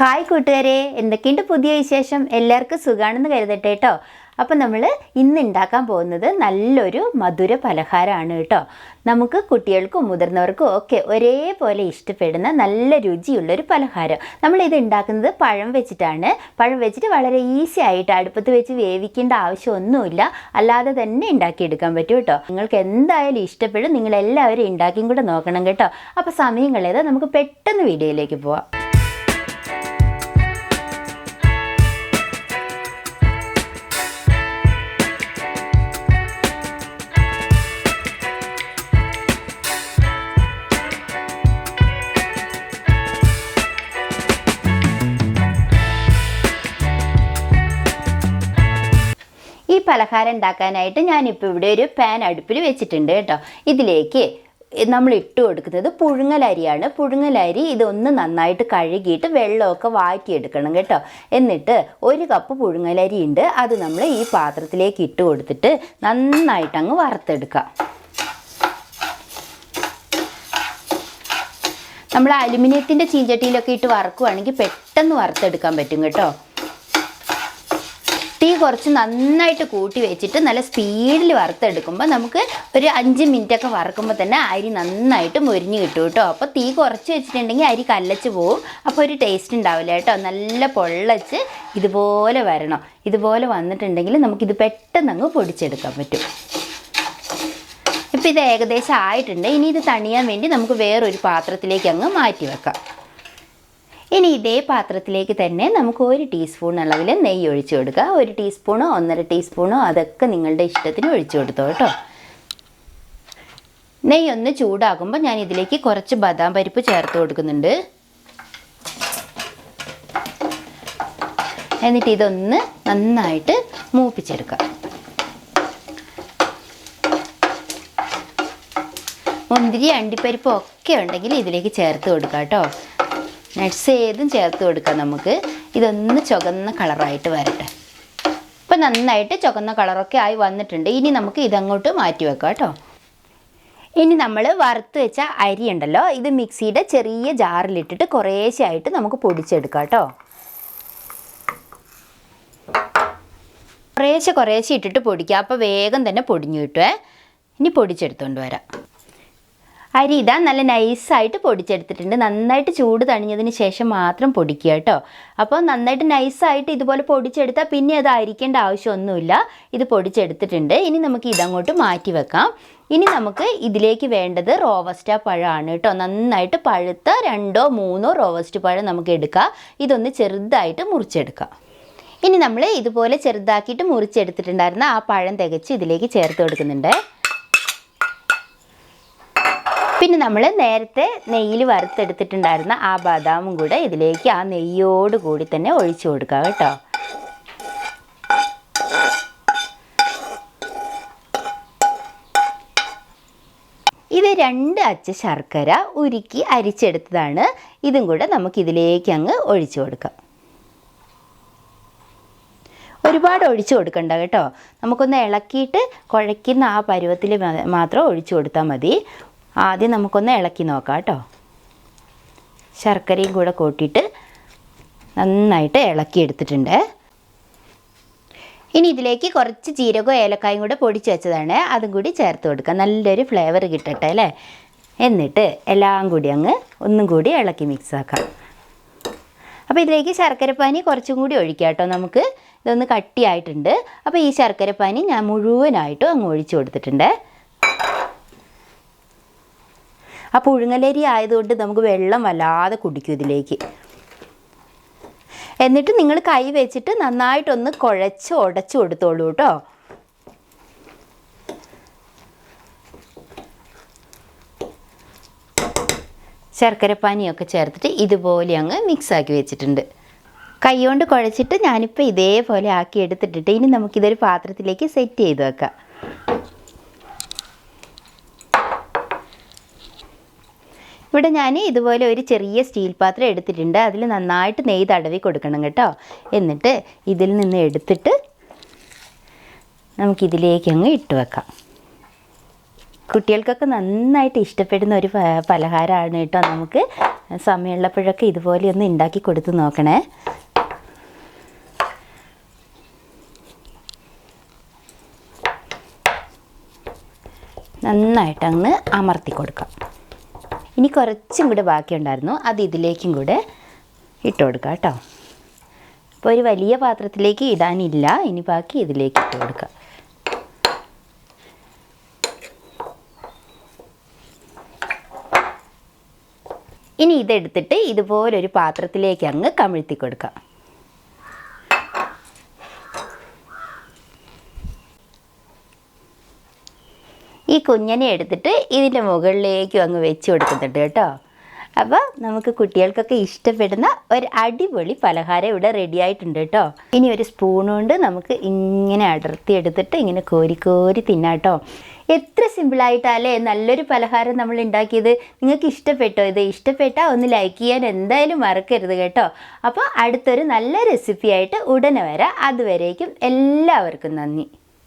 Hi കൂട്ടുകാരെ എന്തൊക്കെയുണ്ട് പുതിയ വിശേഷം? എല്ലാവർക്കും സുഖമാണെന്ന് കരുതട്ടെ കേട്ടോ. അപ്പം നമ്മൾ ഇന്ന് ഉണ്ടാക്കാൻ പോകുന്നത് നല്ലൊരു മധുര പലഹാരമാണ് കേട്ടോ. നമുക്ക് കുട്ടികൾക്കും മുതിർന്നവർക്കും ഒക്കെ ഒരേപോലെ ഇഷ്ടപ്പെടുന്ന നല്ല രുചിയുള്ളൊരു പലഹാരം. നമ്മളിത് ഉണ്ടാക്കുന്നത് പഴം വെച്ചിട്ടാണ്. പഴം വെച്ചിട്ട് വളരെ ഈസി ആയിട്ട് അടുപ്പത്ത് വെച്ച് വേവിക്കേണ്ട ആവശ്യമൊന്നുമില്ല. അല്ലാതെ തന്നെ ഉണ്ടാക്കിയെടുക്കാൻ പറ്റും കേട്ടോ. നിങ്ങൾക്ക് എന്തായാലും ഇഷ്ടപ്പെടും. നിങ്ങളെല്ലാവരും ഉണ്ടാക്കിയും കൂടെ നോക്കണം കേട്ടോ. അപ്പോൾ സമയം കളയാതെ നമുക്ക് പെട്ടെന്ന് വീഡിയോയിലേക്ക് പോവാം. പലഹാരം ഉണ്ടാക്കാനായിട്ട് ഞാനിപ്പോൾ ഇവിടെ ഒരു പാൻ അടുപ്പിൽ വെച്ചിട്ടുണ്ട് കേട്ടോ. ഇതിലേക്ക് നമ്മൾ ഇട്ട് കൊടുക്കുന്നത് പുഴുങ്ങലരിയാണ് പുഴുങ്ങലരി ഇതൊന്ന് നന്നായിട്ട് കഴുകിയിട്ട് വെള്ളമൊക്കെ വാറ്റിയെടുക്കണം കേട്ടോ. എന്നിട്ട് ഒരു കപ്പ് പുഴുങ്ങലരി ഉണ്ട്. അത് നമ്മൾ ഈ പാത്രത്തിലേക്ക് ഇട്ട് കൊടുത്തിട്ട് നന്നായിട്ട് അങ്ങ് വറുത്തെടുക്കാം. നമ്മൾ അലുമിനിയത്തിന്റെ ചീഞ്ചട്ടിയിലൊക്കെ ഇട്ട് വറക്കുവാണെങ്കിൽ പെട്ടെന്ന് വറുത്തെടുക്കാൻ പറ്റും കേട്ടോ. തീ കുറച്ച് നന്നായിട്ട് കൂട്ടി വെച്ചിട്ട് നല്ല സ്പീഡിൽ വറുത്തെടുക്കുമ്പോൾ നമുക്ക് ഒരു അഞ്ച് മിനിറ്റൊക്കെ വറുക്കുമ്പോൾ തന്നെ അരി നന്നായിട്ട് മുരിഞ്ഞ് കിട്ടും കേട്ടോ. അപ്പോൾ തീ കുറച്ച് വെച്ചിട്ടുണ്ടെങ്കിൽ അരി കല്ലച്ച് പോവും. അപ്പോൾ ഒരു ടേസ്റ്റ് ഉണ്ടാവില്ല കേട്ടോ. നല്ല പൊള്ളച്ച് ഇതുപോലെ വരണം. ഇതുപോലെ വന്നിട്ടുണ്ടെങ്കിൽ നമുക്കിത് പെട്ടെന്ന് അങ്ങ് പൊടിച്ചെടുക്കാൻ പറ്റും. ഇപ്പോൾ ഇത് ഏകദേശം ആയിട്ടുണ്ട്. ഇനി ഇത് തണിയാൻ വേണ്ടി നമുക്ക് വേറൊരു പാത്രത്തിലേക്ക് അങ്ങ് മാറ്റി വെക്കാം. ഇനി ഇതേ പാത്രത്തിലേക്ക് തന്നെ നമുക്ക് ഒരു ടീസ്പൂൺ അളവിൽ നെയ്യ് ഒഴിച്ചു കൊടുക്കുക. ഒരു ടീസ്പൂണോ ഒന്നര ടീസ്പൂണോ അതൊക്കെ നിങ്ങളുടെ ഇഷ്ടത്തിന് ഒഴിച്ചു കൊടുത്തോ കേട്ടോ. നെയ്യ് ഒന്ന് ചൂടാകുമ്പോൾ ഞാൻ ഇതിലേക്ക് കുറച്ച് ബദാം പരിപ്പ് ചേർത്ത് കൊടുക്കുന്നുണ്ട്. എന്നിട്ട് ഇതൊന്ന് നന്നായിട്ട് മൂപ്പിച്ചെടുക്കാം മുന്തിരി അണ്ടിപ്പരിപ്പ് ഒക്കെ ഉണ്ടെങ്കിൽ ഇതിലേക്ക് ചേർത്ത് കൊടുക്കാം കേട്ടോ. നട്ട്സ് ഏതും ചേർത്ത് കൊടുക്കാം നമുക്ക്. ഇതൊന്ന് ചുവന്ന കളറായിട്ട് വരട്ടെ. ഇപ്പം നന്നായിട്ട് ചുവന്ന കളറൊക്കെ ആയി വന്നിട്ടുണ്ട്. ഇനി നമുക്ക് ഇതങ്ങോട്ട് മാറ്റി വെക്കാം കേട്ടോ. ഇനി നമ്മൾ വറുത്ത് വെച്ച അരി ഉണ്ടല്ലോ ഇത് മിക്സിയുടെ ചെറിയ ജാറിലിട്ടിട്ട് കുറേശ്ശെ ആയിട്ട് നമുക്ക് പൊടിച്ചെടുക്കാം കേട്ടോ. കുറേശ്ശെ കുറേശ്ശെ ഇട്ടിട്ട് പൊടിക്കുക അപ്പോൾ വേഗം തന്നെ പൊടിഞ്ഞു കിട്ടുമേ ഇനി പൊടിച്ചെടുത്തുകൊണ്ട് വരാം. അരി ഇതാ നല്ല നൈസായിട്ട് പൊടിച്ചെടുത്തിട്ടുണ്ട്. നന്നായിട്ട് ചൂട് തണിഞ്ഞതിന് ശേഷം മാത്രം പൊടിക്കുക കേട്ടോ. അപ്പോൾ നന്നായിട്ട് നൈസായിട്ട് ഇതുപോലെ പൊടിച്ചെടുത്താൽ പിന്നെ അത് അരിക്കേണ്ട ആവശ്യമൊന്നുമില്ല. ഇത് പൊടിച്ചെടുത്തിട്ടുണ്ട്. ഇനി നമുക്ക് ഇതങ്ങോട്ട് മാറ്റി വെക്കാം. ഇനി നമുക്ക് ഇതിലേക്ക് വേണ്ടത് റോവസ്റ്റ പഴമാണ് കേട്ടോ. നന്നായിട്ട് പഴുത്ത രണ്ടോ മൂന്നോ റോവസ്റ്റ് പഴം നമുക്ക് എടുക്കാം. ഇതൊന്ന് ചെറുതായിട്ട് മുറിച്ചെടുക്കാം. ഇനി നമ്മൾ ഇതുപോലെ ചെറുതാക്കിയിട്ട് മുറിച്ചെടുത്തിട്ടുണ്ടായിരുന്ന ആ പഴം തികച്ച് ഇതിലേക്ക് ചേർത്ത് കൊടുക്കുന്നുണ്ട്. പിന്നെ നമ്മൾ നേരത്തെ നെയ്യിൽ വറുത്തെടുത്തിട്ടുണ്ടായിരുന്ന ആ ബദാമും കൂടെ ഇതിലേക്ക് ആ നെയ്യോട് കൂടി തന്നെ ഒഴിച്ചു കൊടുക്കുക കേട്ടോ. ഇത് രണ്ട് അച്ച ശർക്കര ഉരുക്കി അരിച്ചെടുത്തതാണ്. ഇതും കൂടെ നമുക്ക് ഇതിലേക്ക് അങ്ങ് ഒഴിച്ചു കൊടുക്കാം. ഒരുപാട് ഒഴിച്ചു കൊടുക്കണ്ട കേട്ടോ. നമുക്കൊന്ന് ഇളക്കിയിട്ട് കുഴയ്ക്കുന്ന ആ പരുവത്തിൽ മാത്രം ഒഴിച്ചു കൊടുത്താൽ മതി. ആദ്യം നമുക്കൊന്ന് ഇളക്കി നോക്കാം കേട്ടോ. ശർക്കരയും കൂടെ കൂട്ടിയിട്ട് നന്നായിട്ട് ഇളക്കി എടുത്തിട്ടുണ്ട്. ഇനി ഇതിലേക്ക് കുറച്ച് ജീരകവും ഏലക്കായും കൂടെ പൊടിച്ച് വെച്ചതാണ്. അതും കൂടി ചേർത്ത് കൊടുക്കുക നല്ലൊരു ഫ്ലേവർ കിട്ടട്ടെ അല്ലേ? എന്നിട്ട് എല്ലാം കൂടി അങ്ങ് ഒന്നും കൂടി ഇളക്കി മിക്സ് ആക്കാം. അപ്പോൾ ഇതിലേക്ക് ശർക്കരപ്പാനി കുറച്ചും കൂടി ഒഴിക്കാം കേട്ടോ. നമുക്ക് ഇതൊന്ന് കട്ടിയായിട്ടുണ്ട്. അപ്പോൾ ഈ ശർക്കരപ്പാനി ഞാൻ മുഴുവനായിട്ടും അങ്ങ് ഒഴിച്ചു കൊടുത്തിട്ടുണ്ട്. ആ പുഴുങ്ങലരി ആയതുകൊണ്ട് നമുക്ക് വെള്ളം വല്ലാതെ കുടിക്കും ഇതിലേക്ക്. എന്നിട്ട് നിങ്ങൾ കൈ വെച്ചിട്ട് നന്നായിട്ടൊന്ന് കുഴച്ച് ഉടച്ചു കൊടുത്തോളൂ കേട്ടോ. ശർക്കരപ്പാനിയൊക്കെ ചേർത്തിട്ട് ഇതുപോലെ അങ്ങ് മിക്സാക്കി വെച്ചിട്ടുണ്ട്. കൈകൊണ്ട് കുഴച്ചിട്ട് ഞാനിപ്പോൾ ഇതേപോലെ ആക്കി എടുത്തിട്ടിട്ട് ഇനി നമുക്കിതൊരു പാത്രത്തിലേക്ക് സെറ്റ് ചെയ്ത് വെക്കാം. ഇവിടെ ഞാൻ ഇതുപോലെ ഒരു ചെറിയ സ്റ്റീൽ പാത്രം എടുത്തിട്ടുണ്ട്. അതിൽ നന്നായിട്ട് നെയ്യ് തടവി കൊടുക്കണം കേട്ടോ. എന്നിട്ട് ഇതിൽ നിന്ന് എടുത്തിട്ട് നമുക്കിതിലേക്ക് അങ്ങ് ഇട്ട് വെക്കാം. കുട്ടികൾക്കൊക്കെ നന്നായിട്ട് ഇഷ്ടപ്പെടുന്ന ഒരു പലഹാരമാണ് കേട്ടോ നമുക്ക്. സമയമുള്ളപ്പോഴൊക്കെ ഇതുപോലെ ഒന്ന് ഉണ്ടാക്കി കൊടുത്ത് നോക്കണേ. നന്നായിട്ട് അങ്ങ് അമർത്തി കൊടുക്കാം. ഇനി കുറച്ചും കൂടെ ബാക്കിയുണ്ടായിരുന്നു. അത് ഇതിലേക്കും കൂടെ ഇട്ട് കൊടുക്കാം കേട്ടോ. അപ്പോൾ ഒരു വലിയ പാത്രത്തിലേക്ക് ഇടാനില്ല. ഇനി ബാക്കി ഇതിലേക്ക് ഇട്ട് കൊടുക്കാം. ഇനി ഇതെടുത്തിട്ട് ഇതുപോലൊരു പാത്രത്തിലേക്ക് അങ്ങ് കമിഴ്ത്തി കൊടുക്കാം. ഈ കുഞ്ഞനെ എടുത്തിട്ട് ഇതിന്റെ മുകളിലേക്കും അങ്ങ് വെച്ച് കൊടുക്കുന്നുണ്ട് കേട്ടോ. അപ്പോൾ നമുക്ക് കുട്ടികൾക്കൊക്കെ ഇഷ്ടപ്പെടുന്ന ഒരു അടിപൊളി പലഹാരം ഇവിടെ റെഡി ആയിട്ടുണ്ട് കേട്ടോ. ഇനി ഒരു സ്പൂൺ കൊണ്ട് നമുക്ക് ഇങ്ങനെ അടർത്തി എടുത്തിട്ട് ഇങ്ങനെ കോരി കോരി തിന്നാം കേട്ടോ. എത്ര സിമ്പിളായിട്ടല്ലേ നല്ലൊരു പലഹാരം നമ്മൾ ഉണ്ടാക്കിയത്. നിങ്ങൾക്ക് ഇഷ്ടപ്പെട്ടോ ഇത്? ഇഷ്ടപ്പെട്ടാൽ ഒന്ന് ലൈക്ക് ചെയ്യാൻ എന്തായാലും മറക്കരുത് കേട്ടോ. അപ്പോൾ അടുത്തൊരു നല്ല റെസിപ്പി ആയിട്ട് ഉടനെ വരാം. അതുവരേക്കും എല്ലാവർക്കും നന്ദി.